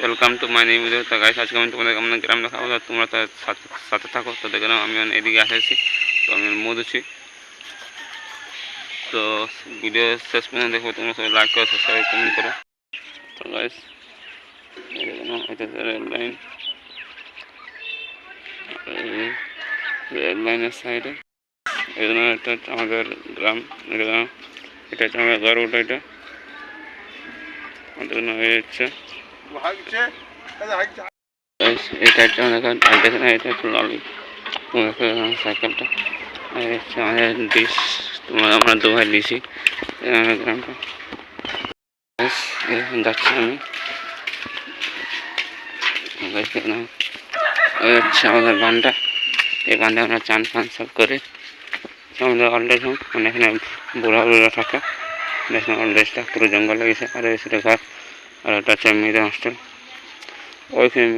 Welcome to my new video তো guys আজকে আমি তোমাদের আমাদের গ্রাম দেখাবো। তোমরা তার সাথে থাকো। তো দেখলাম আমি এদিকে আসেছি। তো আমি মধুছি তো ভিডিও শেষ পর্যন্ত দেখো, তোমরা সবাই লাইক করো সাবস্ক্রাইব কমেন্ট করো। তো গাইস এটা রেল লাইন রেল লাইনের সাইডে এখানে এটা হচ্ছে আমাদের গ্রাম। এটা এটা হচ্ছে আমাদের গড় এটা। আমাদের হয়ে সাইকেলটা আমরা দু ভাই দিছি। গ্রামটা যাচ্ছি আমি। হচ্ছে আমাদের বানটা এই বানটা আমরা চান ফান সব করে। আমাদের অলরেজ হোম মানে এখানে বুড়া বুড়া থাকে। দেখুন পুরো জঙ্গল লেগেছে আর সেটা ঘর আর এটা হচ্ছে মেয়েদের হস্টেল ওইখানে